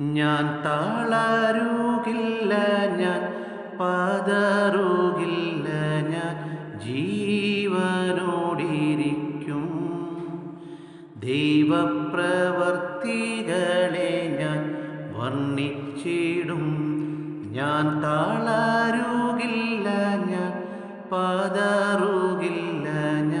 ഞാൻ തളരുകില്ല ഞാൻ പതറുകില്ല ഞാൻ ജീവനോടിരിക്കും. ദൈവപ്രവർത്തികളെ ഞാൻ വർണിച്ചിടും. ഞാൻ തളരുകില്ല ഞാൻ പതറുകില്ല ഞാൻ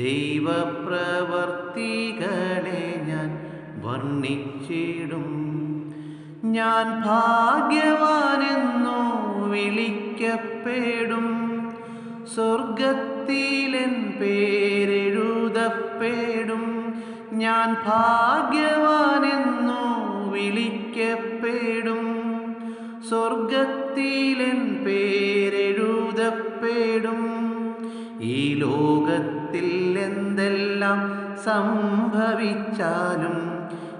ദൈവപ്രവർത്തികളെ ഞാൻ വർണിച്ചിടും. ഞാൻ ഭാഗ്യവാനെന്നോ വിളിക്കപ്പെടും. സ്വർഗത്തിലെൻ പേരെഴുതപ്പെടും. ഞാൻ ഭാഗ്യവാനെന്നു വിളിക്കപ്പെടും. സ്വർഗത്തിലെൻ പേരെഴുതപ്പെടും. ലോകത്തിൽ എന്തെല്ലാം സംഭവിച്ചാലും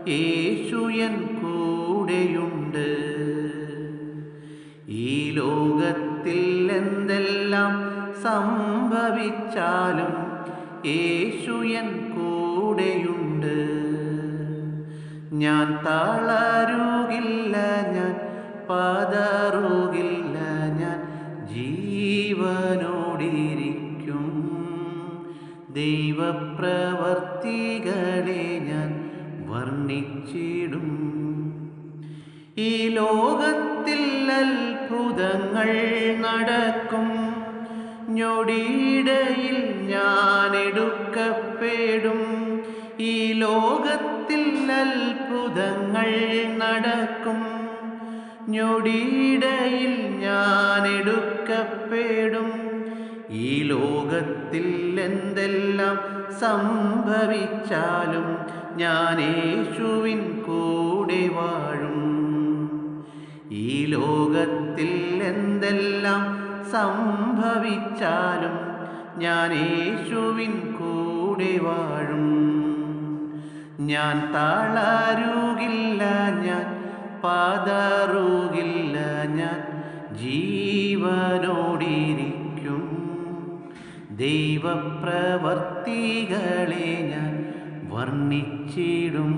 യേശുയൻ കൂടെയുണ്ട്. ഈ ലോകത്തിൽ എന്തെല്ലാം സംഭവിച്ചാലും യേശുയൻ കൂടെയുണ്ട്. ഞാൻ തളരുകില്ല ഞാൻ പതറുകില്ല ഞാൻ ദൈവപ്രവർത്തികളെ ഞാൻ വർണിച്ചിടും. ഈ ലോകത്തിൽ അത്ഭുതങ്ങൾ നടക്കും. ഞൊടിയിടയിൽ ഞാൻ എടുക്കപ്പെടും. ഈ ലോകത്തിൽ അത്ഭുതങ്ങൾ നടക്കും. ഞൊടിയിടയിൽ ഞാൻ എടുക്കപ്പെടും. ഈ ലോകത്തിൽ എന്തെല്ലാം സംഭവിച്ചാലും ഞാൻ യേശുവിൻ കൂടെ വാഴും. ഈ ലോകത്തിൽ എന്തെല്ലാം സംഭവിച്ചാലും ഞാൻ യേശുവിൻ കൂടെ വാഴും. ഞാൻ തളരുകില്ല ഞാൻ പതറുകില്ല ഞാൻ ജീവനോടിരിക്കും ദൈവപ്രവർത്തികളെ ഞാൻ വർണിച്ചിടും.